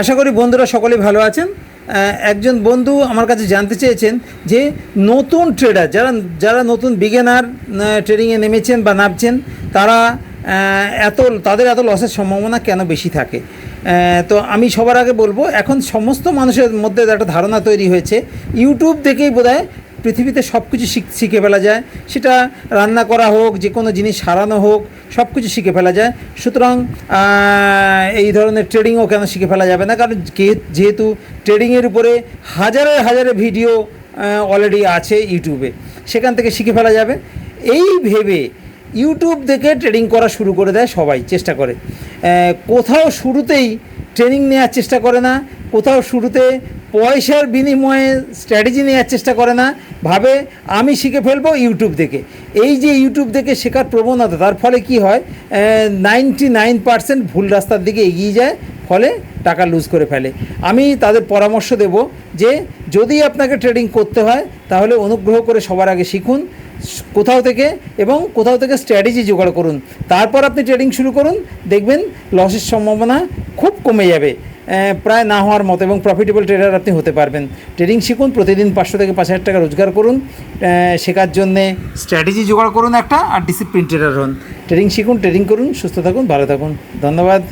আশা করি বন্ধুরা সকলে ভালো আছেন। একজন বন্ধু আমার কাছে জানতে চেয়েছেন যে নতুন ট্রেডার যারা যারা নতুন বিগেনার ট্রেডিংয়ে নেমেছেন বা নামছেন, তারা এত, তাদের এত লসের সম্ভাবনা কেন বেশি থাকে? তো আমি সবার আগে বলব, এখন সমস্ত মানুষের মধ্যে একটা ধারণা তৈরি হয়েছে। ইউটিউব দেখেই বোধহয় পৃথিবীতে সব কিছু শিখ- ফেলা যায়। সেটা রান্না করা হোক, যে কোনো জিনিস সারানো হোক সব কিছু শিখে ফেলা যায়। সুতরাং এই ধরনের ট্রেডিংও কেন শিখে ফেলা যাবে না? কারণ যেহেতু ট্রেডিংয়ের উপরে হাজারে হাজারে ভিডিও অলরেডি আছে ইউটিউবে। সেখান থেকে শিখে ফেলা যাবে। এই ভেবে ইউটিউব দেখে ট্রেডিং করা শুরু করে দেয় সবাই, চেষ্টা করে। কোথাও শুরুতেই ট্রেনিং নেওয়ার চেষ্টা করে না। কোথাও শুরুতে পয়সার বিনিময়ে স্ট্র্যাটেজি নেওয়ার চেষ্টা করে না, ভাবে আমি শিখে ফেলব ইউটিউব দেখে। এই যে ইউটিউব দেখে শেখার প্রবণতা, তার ফলে কি হয়? নাইনটি নাইন পার্সেন্ট ভুল রাস্তার দিকে এগিয়ে যায়, ফলে টাকা লুজ করে ফেলে। আমি তাদের পরামর্শ দেব যে, যদি আপনাকে ট্রেডিং করতে হয়, তাহলে অনুগ্রহ করে সবার আগে শিখুন, কোথাও থেকে এবং কোথাও থেকে স্ট্র্যাটেজি জোগাড় করুন। তারপর আপনি ট্রেডিং শুরু করুন, দেখবেন লসের সম্ভাবনা খুব কমে যাবে। প্রায় না হওয়ার মতো এবং প্রফিটেবল ট্রেডার আপনি হতে পারবেন। ট্রেডিং শিখুন, প্রতিদিন পাঁচশো থেকে পাঁচ হাজার টাকা রোজগার করুন শেখার জন্যে স্ট্র্যাটেজি জোগাড় করুন একটা আর ডিসিপ্লিন ট্রেডার হন। ট্রেডিং শিখুন ট্রেডিং করুন, সুস্থ থাকুন, ভালো থাকুন। ধন্যবাদ।